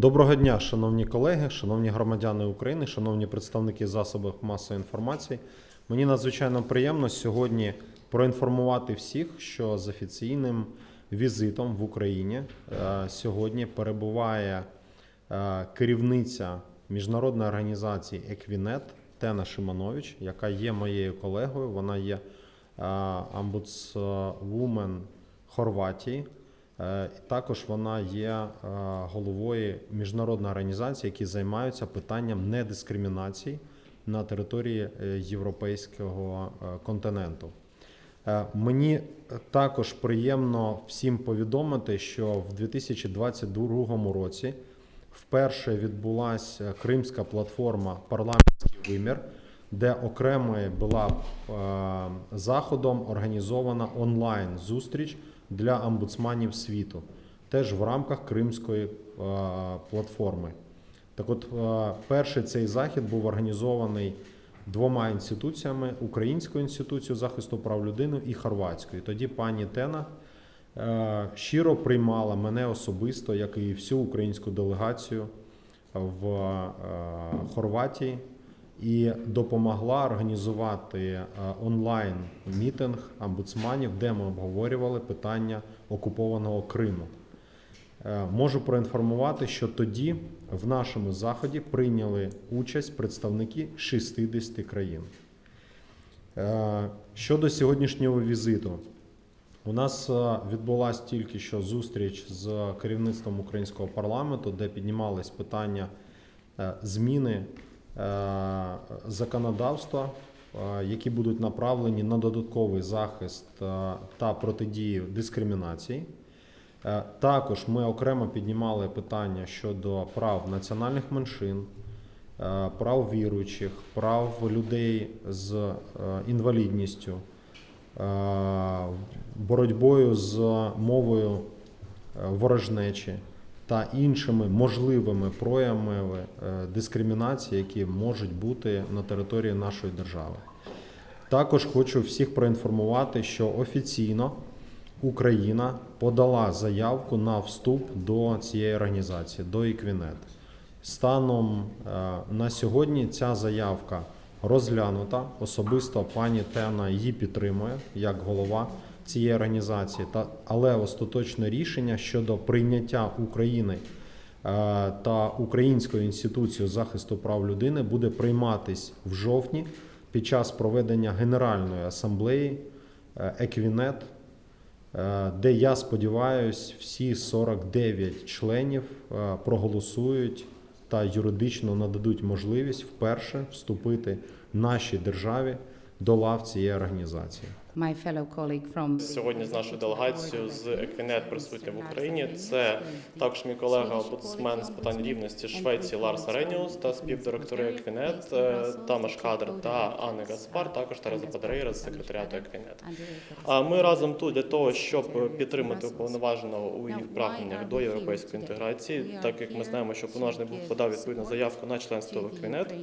Доброго дня, шановні колеги, шановні громадяни України, шановні представники засобів масової інформації. Мені надзвичайно приємно сьогодні проінформувати всіх, що з офіційним візитом в Україні е, сьогодні перебуває е, керівниця міжнародної організації Еквінет Тена Шиманович, яка є моєю колегою. Вона є е, омбудсвумен Хорватії. Е, Також вона є е, головою міжнародної організації, які займаються питанням недискримінації на території е, європейського континенту. Мені також приємно всім повідомити, що в 2022 році вперше відбулася кримська платформа Парламентський вимір, де окремою була заходом організована онлайн зустріч для омбудсманів світу, теж в рамках Кримської е, платформи. Так от, е, перший цей захід був організований двома інституціями: Українською інституцією захисту прав людини і Хорватською. Тоді пані Тена е, щиро приймала мене особисто, як і всю українську делегацію в Хорватії і допомогла організувати е, онлайн мітинг омбудсманів, де ми обговорювали питання окупованого Криму. Е, Можу проінформувати, що тоді в нашому заході прийняли участь представники 60 країн. Е, Щодо сьогоднішнього візиту, у нас відбулася тільки що зустріч з керівництвом українського парламенту, де піднімались питання зміни законодавства, е, які будуть направлені на додатковий захист е, та протидію дискримінації. Е, Також ми окремо піднімали питання щодо прав національних меншин, е, прав віруючих, прав людей з е, інвалідністю, е, боротьбою з мовою е, ворожнечі та іншими можливими проявами е, дискримінації, які можуть бути на території нашої держави. Також хочу всіх проінформувати, що офіційно Україна подала заявку на вступ до цієї організації, до Equinet. Станом е, на сьогодні ця заявка розглянута. Особисто пані Тена її підтримує як голова цієї організації. Та, але остаточне рішення щодо прийняття України е, та Українською інституцією захисту прав людини буде прийматись в жовтні під час проведення Генеральної асамблеї е, Еквінет, е, де я сподіваюся, всі 49 членів проголосують та юридично нададуть можливість вперше вступити нашій державі до лав цієї організації. My fellow colleague from Сьогодні з нашою делегацією з Еквінет присутня в Україні. Це також мій колега омбудсмен з питань рівності Швеції Ларс Ареніус та співдиректори Еквінет е, Тамаш Кадр та Анни Гаспар, також Тереза Падарейра з секретаріату Еквінет. А ми разом тут для того, щоб підтримати уповноваженого у їх прагненнях до європейської інтеграції, так як ми знаємо, що уповноважений був подав відповідну заявку на членство в Еквінет.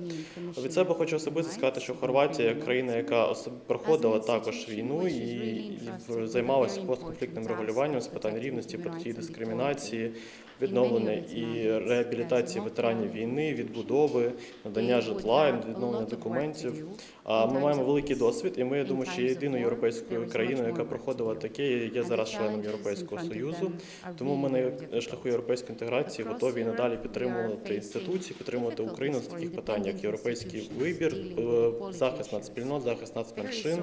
Від себе хочу особисто сказати, що Хорватія країна, яка проходила також війну і, і займалася постконфліктним регулюванням з питань рівності, протидії дискримінації, відновлення і реабілітації ветеранів війни, відбудови, надання житла, відновлення документів. А ми маємо великий досвід, і ми я думаю, що є єдиною європейською країною, яка проходила таке, і є зараз членом Європейського союзу. Тому ми на шляху європейської інтеграції готові і надалі підтримувати інституції, підтримувати Україну з таких питань, як європейський вибір, е, захист нацспільнот, захист нацменшин.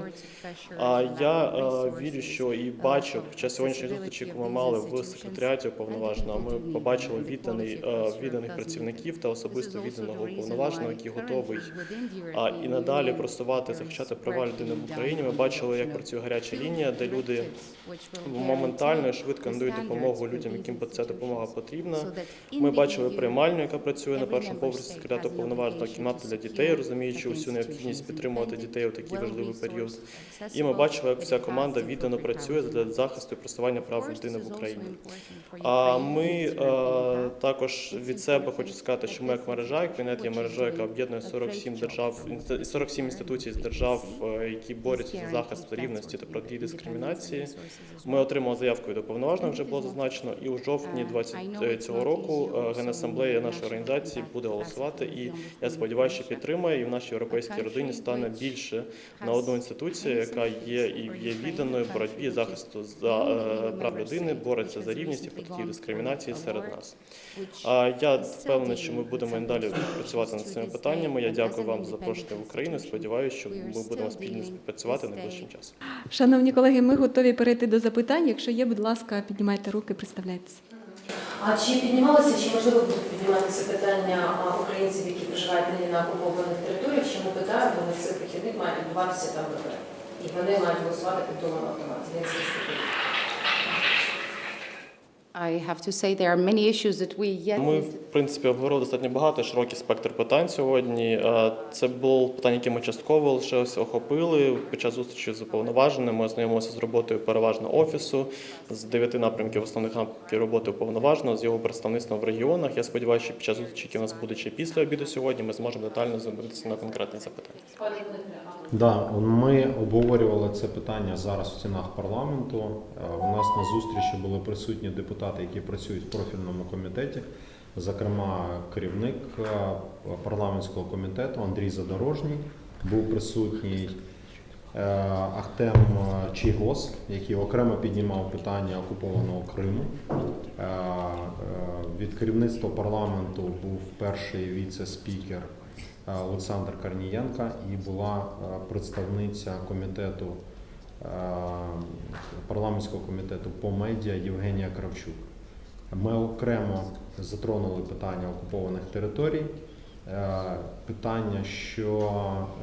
А я е, вірю, що і бачу під час сьогоднішньої зустрічі, яку ми мали в секретаріаті уповноваженого, ми побачили відданий е, відданих працівників та особисто відданого уповноваженого, який готовий а і надалі просувати захищати права людини в Україні. Ми бачили, як працює гаряча лінія, де люди моментально і швидко надають допомогу людям, яким ця допомога потрібна. Ми бачили приймальню, яка працює на першому поверсі секретаріату уповноваженого кімната для дітей, розуміючи усю необхідність підтримувати дітей у такий важливий період. І ми бачили, як вся команда віддано працює для захисту і просування прав людини в Україні. А ми також від себе хочу сказати, що ми як мережа, як Квінет є мережа, яка об'єднує 47 держав, інст- 47 інституцій з держав, е, які борються за захист рівності та протидії дискримінації. Ми отримали заявку від уповноваженого, вже було зазначено, і у жовтні 20 цього року е, Генасамблея нашої організації буде голосувати. І я сподіваюся, що підтримає, і в нашій європейській родині стане більше на одну інституцію, яка є і є відданою боротьбі захисту за е, прав людини, бореться за рівність і протидії дискримінації серед нас. А я впевнений, що ми будемо і далі працювати над цими питаннями. Я дякую вам за запрошення в Україну. Сподіваюся, що ми будемо спільно співпрацювати найближчим часом. Шановні колеги, ми готові перейти до запитань. Якщо є, будь ласка, піднімайте руки, представляйтеся. А чи піднімалося, чи можливо будуть підніматися питання українців, які проживають нині на окупованих територіях? Чи ми питаємо, вони цей прихідник має відбуватися там ВП? І вони мають голосувати під домом автоматі. I have to say there are many issues that we yet Ми, в принципі, обговорили достатньо багато, широкий спектр питань сьогодні. Е, Це було питання, які ми частково лише ось охопили. Під час зустрічі з уповноваженим ми ознайомилися з роботою переважно офісу, з дев'яти напрямків основних напрямків роботи уповноваженого, з його представництвом в регіонах. Я сподіваюся, що під час зустрічі, які у нас буде ще після обіду сьогодні, ми зможемо детально звернутися на конкретні запитання. Да, ми обговорювали це питання зараз в стінах парламенту. Е, У нас на зустрічі були присутні депутати, які працюють в профільному комітеті. Зокрема, керівник е, парламентського комітету Андрій Задорожній був присутній. Е, Ахтем Чігос, який окремо піднімав питання окупованого Криму. Від керівництва парламенту був перший віце-спікер Олександр Корнієнка і була е, представниця комітету е, парламентського комітету по медіа Євгенія Кравчук. Ми окремо затронули питання окупованих територій. Е, Питання, що,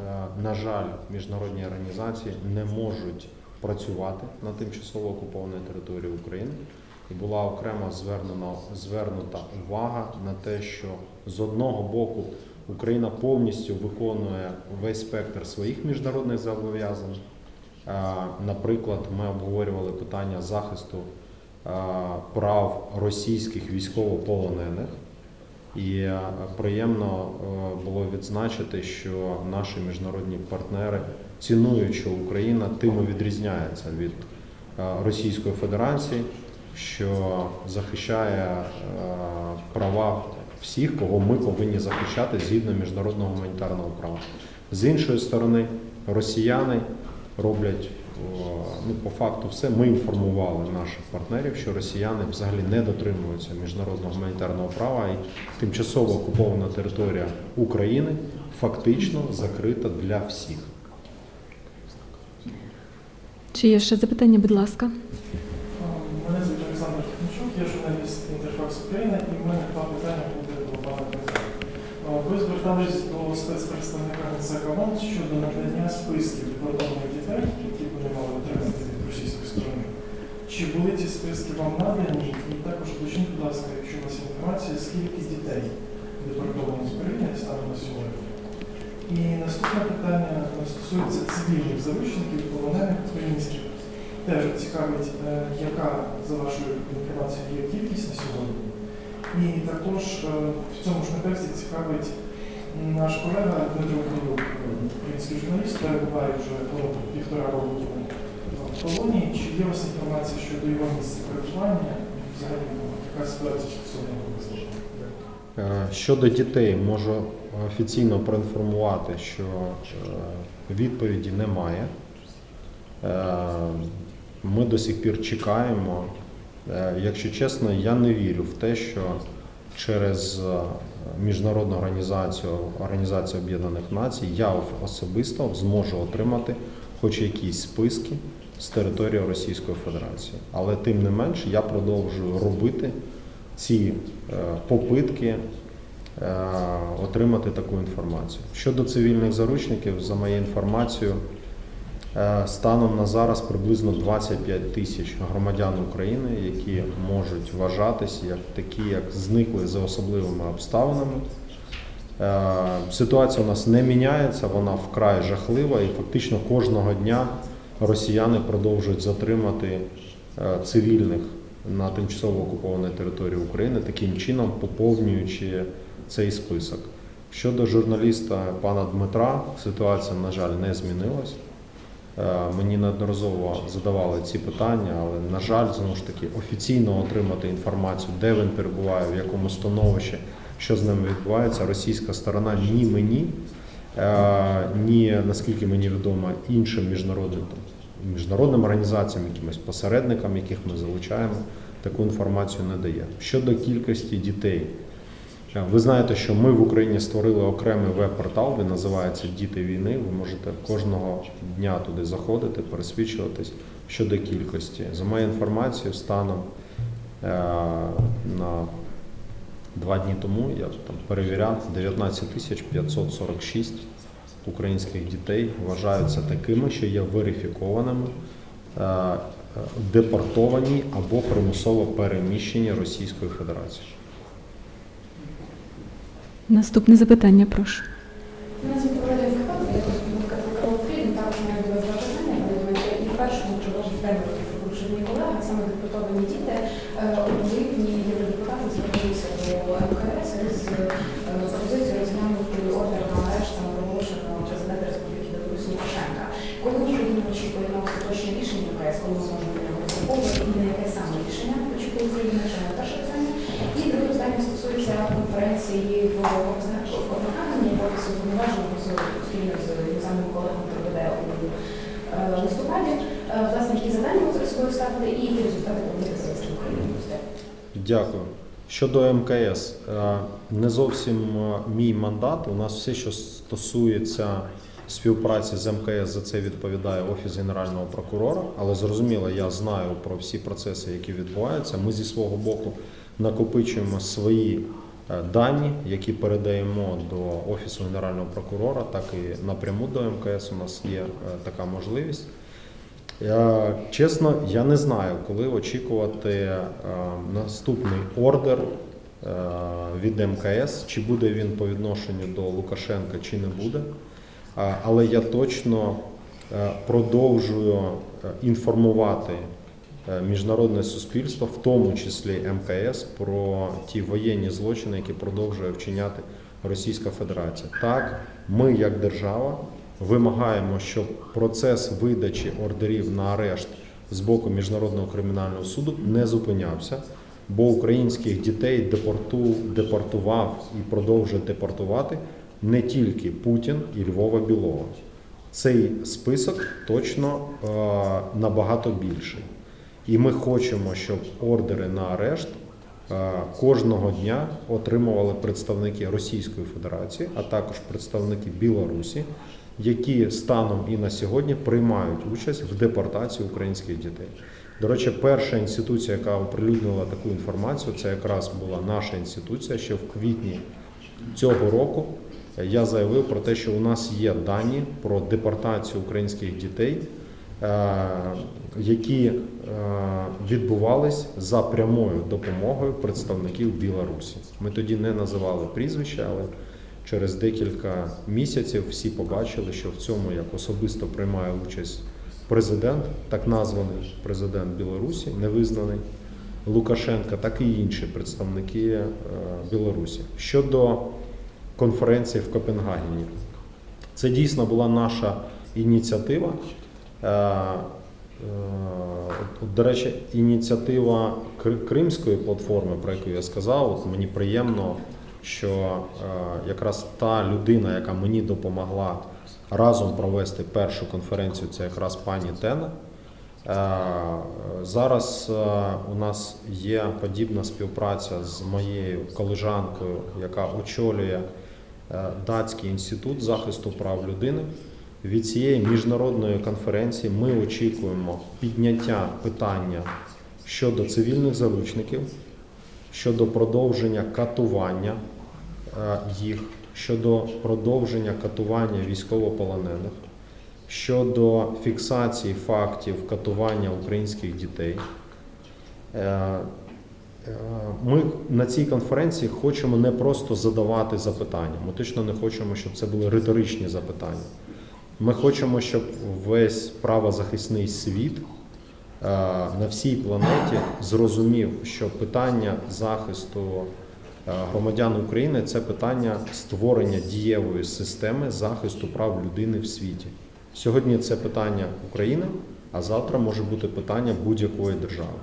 е, на жаль, міжнародні організації не можуть працювати на тимчасово окупованій території України. І була окремо звернена, звернута увага на те, що з одного боку Україна повністю виконує весь спектр своїх міжнародних зобов'язань. Наприклад, ми обговорювали питання захисту прав російських військовополонених. І приємно було відзначити, що наші міжнародні партнери цінують, що Україна тим і відрізняється від Російської Федерації, що захищає права всіх, кого ми повинні захищати згідно міжнародного гуманітарного права. З іншої сторони, росіяни роблять ну, по факту все. Ми інформували наших партнерів, що росіяни взагалі не дотримуються міжнародного гуманітарного права і тимчасово окупована територія України фактично закрита для всіх. Чи є ще запитання, будь ласка? Мене звуть Олександр Тихничук, я журналіст Інтерфакс України, і в мене два питання буде до пана Дмитра. А, Ви звертались до спецпредставника НСК ООН щодо надання списків депортованих дітей, які вони мали отримати від російської сторони. Чи були ці списки вам надані? І також уточніть, будь ласка, якщо у вас інформація, скільки дітей депортовані з України станом на сьогодні? І наступне питання стосується цивільних заручників, полонених українських. Теж цікавить, е, яка за вашою інформацією є кількість на сьогодні. І також е, в цьому ж контексті цікавить наш колега Дмитро Кривюк, е, український журналіст, перебуває вже півтора року в полоні. Чи є у вас інформація щодо його місця перебування? Взагалі, ну, яка ситуація стосовно висловлення? Е, Щодо дітей, можу офіційно проінформувати, що е, відповіді немає. Ми до сих пір чекаємо. Е, Якщо чесно, я не вірю в те, що через е, міжнародну організацію Організацію Об'єднаних Націй я особисто зможу отримати хоч якісь списки з території Російської Федерації. Але тим не менш я продовжую робити ці е, попитки отримати таку інформацію. Щодо цивільних заручників, за моєю інформацією, станом на зараз приблизно 25 тисяч громадян України, які можуть вважатись як такі, як зникли за особливими обставинами. Е, Ситуація у нас не міняється, вона вкрай жахлива, і фактично кожного дня росіяни продовжують затримати е, цивільних на тимчасово окупованій території України, таким чином поповнюючи цей список. Щодо журналіста пана Дмитра, ситуація, на жаль, не змінилась. Е, Мені неодноразово задавали ці питання, але на жаль, знову ж таки, офіційно отримати інформацію, де він перебуває, в якому становищі, що з ним відбувається, російська сторона ні мені, е, ні наскільки мені відомо іншим міжнародним міжнародним організаціям, якимось посередникам, яких ми залучаємо, таку інформацію не дає. Щодо кількості дітей. Е, Ви знаєте, що ми в Україні створили окремий веб-портал, він називається Діти війни. Ви можете кожного дня туди заходити, пересвідчуватись щодо кількості. За моєю інформацією, станом е, на два дні тому я там перевіряв 19 тисяч 546 українських дітей вважаються такими, що є верифікованими, е, депортовані або примусово переміщені Російською Федерацією. Наступне запитання, прошу. Мене звуть Валерія Фрикова, я маю два питання. але І першому, чи може тему порушені колеги, саме депортовані діти. Е, У липні євродепутати звернулися до МКС з е, пропозицією розглянути ордер на арешт самопроголошеного президента Республіки Білорусь Лукашенка. Коли Україна очікує на остаточне рішення МКС, коли ми можемо на нього розраховувати, і на яке саме рішення очікує Україна, це моє перше питання. І друге питання стосується в Копенга- в офісу звинуваженого спільно з іноземним колегом проведе у е, листопаді. Е, Власне, які завдання перед ставити і які результати завести в Дякую. Щодо МКС, е, не зовсім мій мандат. У нас все, що стосується співпраці з МКС, за це відповідає Офіс Генерального прокурора. Але зрозуміло, я знаю про всі процеси, які відбуваються. Ми зі свого боку накопичуємо свої дані, які передаємо до Офісу Генерального прокурора, так і напряму до МКС. У нас є е, така можливість. Я, чесно, я не знаю, коли очікувати е, наступний ордер е, від МКС, чи буде він по відношенню до Лукашенка, чи не буде. Але я точно е, продовжую е, інформувати е, міжнародне суспільство, в тому числі МКС, про ті воєнні злочини, які продовжує вчиняти Російська Федерація. Так, ми, як держава, вимагаємо, щоб процес видачі ордерів на арешт з боку Міжнародного кримінального суду не зупинявся, бо українських дітей депорту, депортував і продовжує депортувати не тільки Путін і Львова Білова. Цей список точно е, набагато більший. І ми хочемо, щоб ордери на арешт е, кожного дня отримували представники Російської Федерації, а також представники Білорусі, які станом і на сьогодні приймають участь в депортації українських дітей. До речі, перша інституція, яка оприлюднила таку інформацію, це якраз була наша інституція, ще в квітні цього року. Я заявив про те, що у нас є дані про депортацію українських дітей, які е, відбувались за прямою допомогою представників Білорусі. Ми тоді не називали прізвища, але через декілька місяців всі побачили, що в цьому як особисто приймає участь президент, так названий президент Білорусі, невизнаний Лукашенка, так і інші представники е, Білорусі. Щодо конференції в Копенгагені, це дійсно була наша ініціатива. Е, е, До речі, ініціатива Кримської платформи, про яку я сказав, от мені приємно, що е, якраз та людина, яка мені допомогла разом провести першу конференцію, це якраз пані Тена. Зараз у нас є подібна співпраця з моєю колежанкою, яка очолює Датський інститут захисту прав людини. Від цієї міжнародної конференції ми очікуємо підняття питання щодо цивільних заручників, щодо продовження катування е, їх, щодо продовження катування військовополонених, щодо фіксації фактів катування українських дітей. Е, е, Ми на цій конференції хочемо не просто задавати запитання. Ми точно не хочемо, щоб це були риторичні запитання. Ми хочемо, щоб весь правозахисний світ на всій планеті зрозумів, що питання захисту е, громадян України це питання створення дієвої системи захисту прав людини в світі. Сьогодні це питання України, а завтра може бути питання будь-якої держави.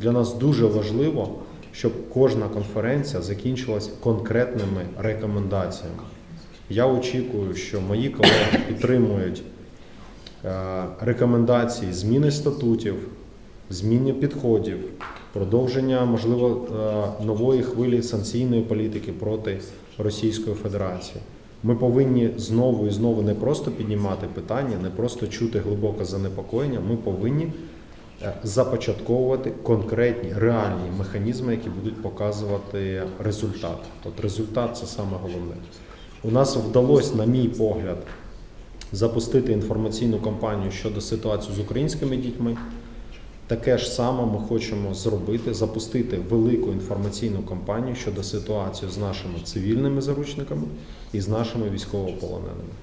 Для нас дуже важливо, щоб кожна конференція закінчилась конкретними рекомендаціями. Я очікую, що мої колеги підтримують е, рекомендації зміни статутів, зміни підходів, продовження, можливо, е, нової хвилі санкційної політики проти Російської Федерації. Ми повинні знову і знову не просто піднімати питання, не просто чути глибоке занепокоєння. Ми повинні е, започатковувати конкретні реальні механізми, які будуть показувати результат. От результат це саме головне. У нас вдалося, на мій погляд, запустити інформаційну кампанію щодо ситуації з українськими дітьми. Таке ж саме ми хочемо зробити, запустити велику інформаційну кампанію щодо ситуації з нашими цивільними заручниками і з нашими військовополоненими.